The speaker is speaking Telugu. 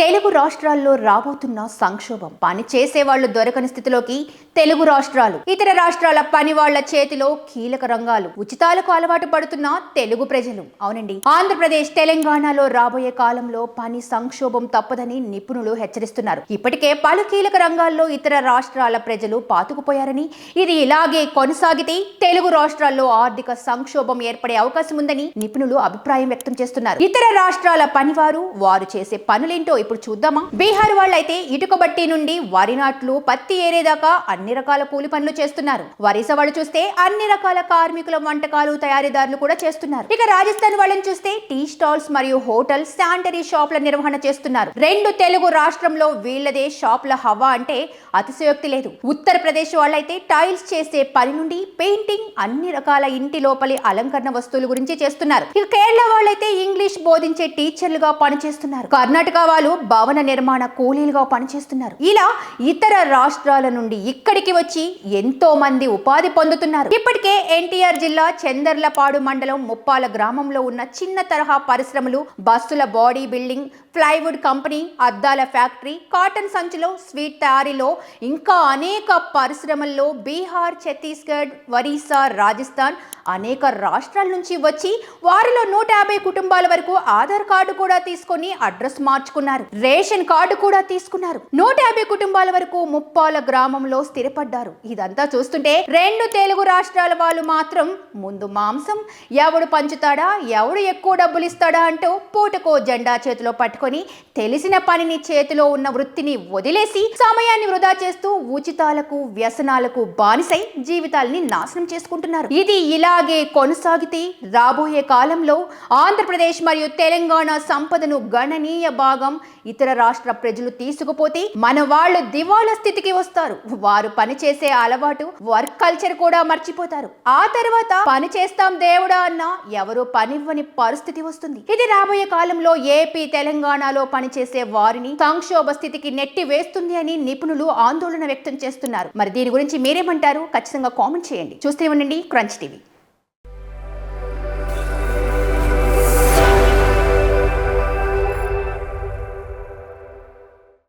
తెలుగు రాష్ట్రాల్లో రాబోతున్న సంక్షోభం. పని చేసేవాళ్ళు దొరకని స్థితిలోకి తెలుగు రాష్ట్రాలు. ఇతర రాష్ట్రాల పని వాళ్ళ చేతిలో కీలక రంగాలు. ఉచితాలకు అలవాటు పడుతున్న తెలుగు ప్రజలు. అవునండి. ఆంధ్రప్రదేశ్ తెలంగాణలో రాబోయే కాలంలో పని సంక్షోభం తప్పదని నిపుణులు హెచ్చరిస్తున్నారు. ఇప్పటికే పలు కీలక రంగాల్లో ఇతర రాష్ట్రాల ప్రజలు పాతుకుపోయారని ఇది ఇలాగే కొనసాగితే తెలుగు రాష్ట్రాల్లో ఆర్థిక సంక్షోభం ఏర్పడే అవకాశం ఉందని నిపుణులు అభిప్రాయం వ్యక్తం చేస్తున్నారు. ఇతర రాష్ట్రాల పనివారు వారు చేసే పనులేంటో ఇప్పుడు చూద్దామా? బీహార్ వాళ్ళైతే ఇటుక బట్టి నుండి వరి నాట్లు పత్తి ఏరేదాకా అన్ని రకాల కూలి పనులు చేస్తున్నారు. వరిస వాళ్ళు చూస్తే అన్ని రకాల కార్మికుల వంటకాలు తయారీదారులు కూడా చేస్తున్నారు. ఇక రాజస్థాన్ వాళ్ళని చూస్తే టీ స్టాల్స్ మరియు హోటల్ శానిటరీ షాప్ల నిర్వహణ చేస్తున్నారు. రెండు తెలుగు రాష్ట్రంలో వీళ్ళదే షాప్ల హవా అంటే అతిశయోక్తి లేదు. ఉత్తరప్రదేశ్ వాళ్ళైతే టైల్స్ చేసే పని నుండి పెయింటింగ్ అన్ని రకాల ఇంటి లోపలి అలంకరణ వస్తువుల గురించి చేస్తున్నారు. ఇక కేరళ వాళ్ళైతే ఇంగ్లీష్ బోధించే టీచర్లుగా పనిచేస్తున్నారు. కర్ణాటక వాళ్ళు భవన నిర్మాణ కూలీలుగా పనిచేస్తున్నారు. ఇలా ఇతర రాష్ట్రాల నుండి ఇక్కడికి వచ్చి ఎంతో మంది ఉపాధి పొందుతున్నారు. ఇప్పటికే ఎన్టీఆర్ జిల్లా చందర్లపాడు మండలం ముప్పాల గ్రామంలో ఉన్న చిన్న తరహా పరిశ్రమలు బస్సుల బాడీ బిల్డింగ్ ప్లైవుడ్ కంపెనీ అద్దాల ఫ్యాక్టరీ కాటన్ సంచులో స్వీట్ తయారీలో ఇంకా అనేక పరిశ్రమల్లో బీహార్ ఛత్తీస్గఢ్ ఒరిస్సా రాజస్థాన్ అనేక రాష్ట్రాల నుంచి వచ్చి వారిలో నూట యాభై కుటుంబాల వరకు ఆధార్ కార్డు కూడా తీసుకొని అడ్రస్ మార్చుకున్నారు. రేషన్ కార్డు కూడా తీసుకున్నారు. నూట యాభై కుటుంబాల వరకు ముప్పాల గ్రామంలో స్థిరపడ్డారు. ఇదంతా చూస్తుంటే రెండు తెలుగు రాష్ట్రాల వాళ్ళు మాత్రం ముందు మాంసం ఎవడు పంచుతాడా ఎవడు ఎక్కువ డబ్బులు ఇస్తాడా అంటూ పూటకో జెండా చేతిలో పట్టుకొని తెలిసిన పనిని చేతిలో ఉన్న వృత్తిని వదిలేసి సమయాన్ని వృధా చేస్తూ ఉచితాలకు వ్యసనాలకు బానిసై జీవితాల్ని నాశనం చేసుకుంటున్నారు. ఇది ఇలాగే కొనసాగితే రాబోయే కాలంలో ఆంధ్రప్రదేశ్ మరియు మరియు తెలంగాణ సంపదను గణనీయ భాగం ఇతర రాష్ట్ర ప్రజలు తీసుకుపోతే మన వాళ్ళు దివాళా స్థితికి వస్తారు. వారు పని చేసే అలవాటు వర్క్ కల్చర్ కూడా మర్చిపోతారు. ఆ తర్వాత పని చేస్తాం దేవుడా అన్న ఎవరు పనివ్వని పరిస్థితి వస్తుంది. ఇది రాబోయే కాలంలో ఏపీ తెలంగాణలో పనిచేసే వారిని సంక్షోభ స్థితికి నెట్టి వేస్తుంది అని నిపుణులు ఆందోళన వ్యక్తం చేస్తున్నారు. మరి దీని గురించి మీరేమంటారు? ఖచ్చితంగా కామెంట్ చేయండి. చూస్తే ఉండండి క్రంచ్ టీవీ.